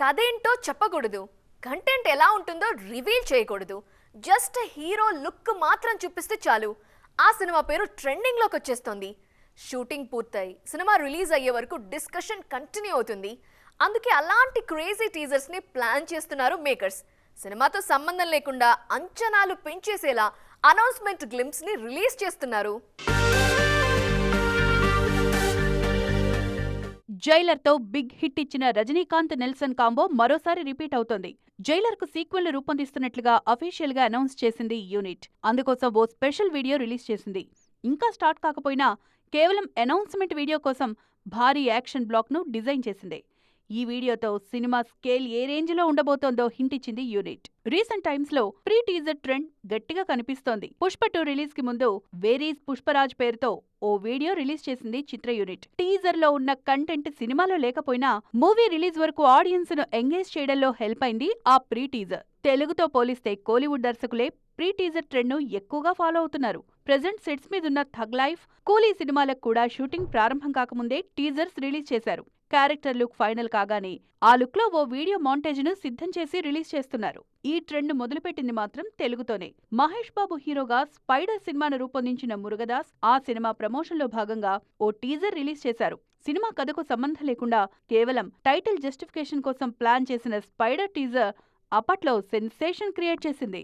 కథేంటో చెప్పకూడదు. కంటెంట్ ఎలా ఉంటుందో రివీల్ చేయకూడదు. జస్ట్ హీరో లుక్ మాత్రం చూపిస్తే చాలు. ఆ సినిమా పేరు ట్రెండింగ్లోకి వచ్చేస్తుంది. షూటింగ్ పూర్తయి. సినిమా రిలీజ్ అయ్యే వరకు డిస్కషన్ కంటిన్యూ అవుతుంది. అందుకే అలాంటి క్రేజీ టీజర్స్ని ప్లాన్ చేస్తున్నారు మేకర్స్. సినిమాతో సంబంధం లేకుండా అంచనాలు పెంచేసేలా అనౌన్స్మెంట్ గ్లిమ్స్ని రిలీజ్ చేస్తున్నారు. జైలర్తో బిగ్ హిట్ ఇచ్చిన రజనీకాంత్ నెల్సన్ కాంబో మరోసారి రిపీట్ అవుతోంది. జైలర్కు సీక్వెల్ రూపొందిస్తున్నట్లుగా అఫీషియల్గా అనౌన్స్ చేసింది యూనిట్. అందుకోసం ఓ స్పెషల్ వీడియో రిలీజ్ చేసింది. ఇంకా స్టార్ట్ కాకపోయినా కేవలం అనౌన్స్మెంట్ వీడియో కోసం భారీ యాక్షన్ బ్లాక్ను డిజైన్ చేసింది. ఈ వీడియోతో సినిమా స్కేల్ ఏ రేంజ్లో ఉండబోతోందో హింట్ ఇచ్చింది యూనిట్. రీసెంట్ టైమ్స్లో ప్రీ టీజర్ ట్రెండ్ గట్టిగా కనిపిస్తోంది. పుష్ప టూ రిలీజ్కి ముందు వేరీస్ పుష్పరాజ్ పేరుతో ఓ వీడియో రిలీజ్ చేసింది చిత్ర యూనిట్. టీజర్లో ఉన్న కంటెంట్ సినిమాలో లేకపోయినా మూవీ రిలీజ్ వరకు ఆడియన్స్ను ఎంగేజ్ చేయడంలో హెల్ప్ అయింది ఆ ప్రీ టీజర్ తెలుగుతో పోలిస్తే కోలీవుడ్ దర్శకులే ప్రీ టీజర్ ట్రెండ్ను ఎక్కువగా ఫాలో అవుతున్నారు. ప్రెజెంట్ సెట్స్ మీదున్న థగ్ లైఫ్ కూలీ సినిమాలకు కూడా షూటింగ్ ప్రారంభం కాకముందే టీజర్స్ రిలీజ్ చేశారు. క్యారెక్టర్ లుక్ ఫైనల్ కాగానే ఆ లుక్లో ఓ వీడియో మాంటేజ్ను సిద్ధం చేసి రిలీజ్ చేస్తున్నారు. ఈ ట్రెండ్ మొదలుపెట్టింది మాత్రం తెలుగుతోనే. మహేష్ బాబు హీరోగా స్పైడర్ సినిమాను రూపొందించిన మురుగదాస్ ఆ సినిమా ప్రమోషన్లో భాగంగా ఓ టీజర్ రిలీజ్ చేశారు. సినిమా కథకు సంబంధం లేకుండా కేవలం టైటిల్ జస్టిఫికేషన్ కోసం ప్లాన్ చేసిన స్పైడర్ టీజర్ అప్పట్లో సెన్సేషన్ క్రియేట్ చేసింది.